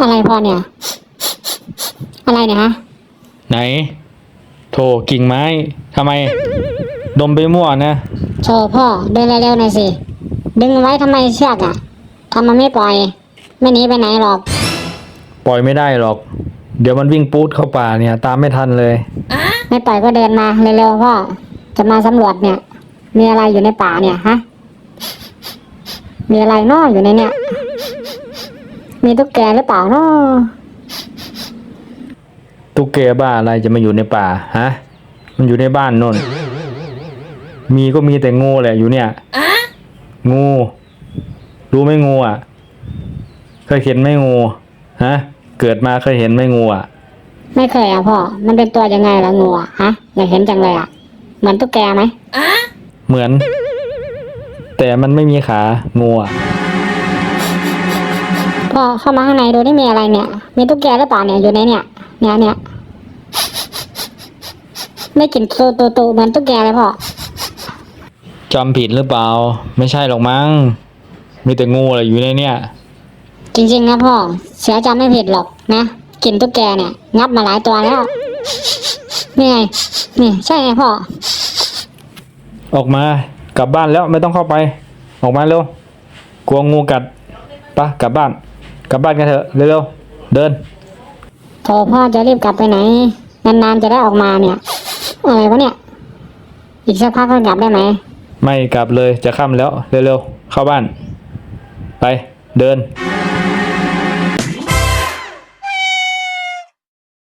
อะไรพ่อเนี่ย อะไรเนี่ยฮะ ไหน โถกิ่งไม้ทำไม ดมไปมั่วนะโชว์พ่อเดินเร็วๆหน่อยสิ ดึงไว้ทำไมเชือกอะทำมันไม่ปล่อย ไม่หนีไปไหนหรอก ปล่อยไม่ได้หรอก เดี๋ยวมันวิ่งปูดเข้าป่าเนี่ย ตามไม่ทันเลย ไม่ปล่อยก็เดินมาเร็วๆพ่อ จะมาสำรวจเนี่ย มีอะไรอยู่ในป่าเนี่ยฮะ มีอะไรน้ออยู่ในเนี่ย มีตุ๊กแกหรือเปล่าน้อตุ๊กแกบ้าอะไรจะมาอยู่ในป่าฮะ มันอยู่ในบ้านนนมีก็มีแต่งูแหละอยู่เนี่ยงูรู้ไหมงูอะ เคยเห็นไหมงูฮะ เกิดมาเคยเห็นไหมงูอะ ไม่เคยอะพ่อ มันเป็นตัวยังไงล่ะงูอะฮะอยากเห็นจังเลยอะ เหมือนตุ๊กแกไหมเหมือน แต่มันไม่มีขางูอะ พ่อเข้ามาข้างในดูนี่มีอะไรเนี่ย มีตุ๊กแกหรือเปล่าเนี่ยอยู่ในเนี่ย เนี่ยเนี่ยไม่กลิ่นตูตูตูเหมือนตุ๊กแกเลยพ่อจำผิดหรือเปล่า ไม่ใช่หรอกมั้ง มีแต่งูอะไรอยู่ในเนี่ย จริงๆนะพ่อ เสียจำไม่ผิดหรอกนะกลิ่นตุ๊กแกเนี่ย งับมาหลายตัวแล้วนี่ไงนี่ใช่ไงพ่อ ออกมากลับบ้านแล้วไม่ต้องเข้าไป ออกมาเร็ว กลัวงูกัดปะกลับบ้าน กลับบ้านกันเถอะเร็วๆเดินโถพ่อจะรีบกลับไปไหน นานๆจะได้ออกมาเนี่ย อะไรวะเนี่ย อีกสักพักก็กลับได้ไหม ไม่กลับเลยจะค่ำแล้วเร็วๆเข้าบ้าน ไปเดิน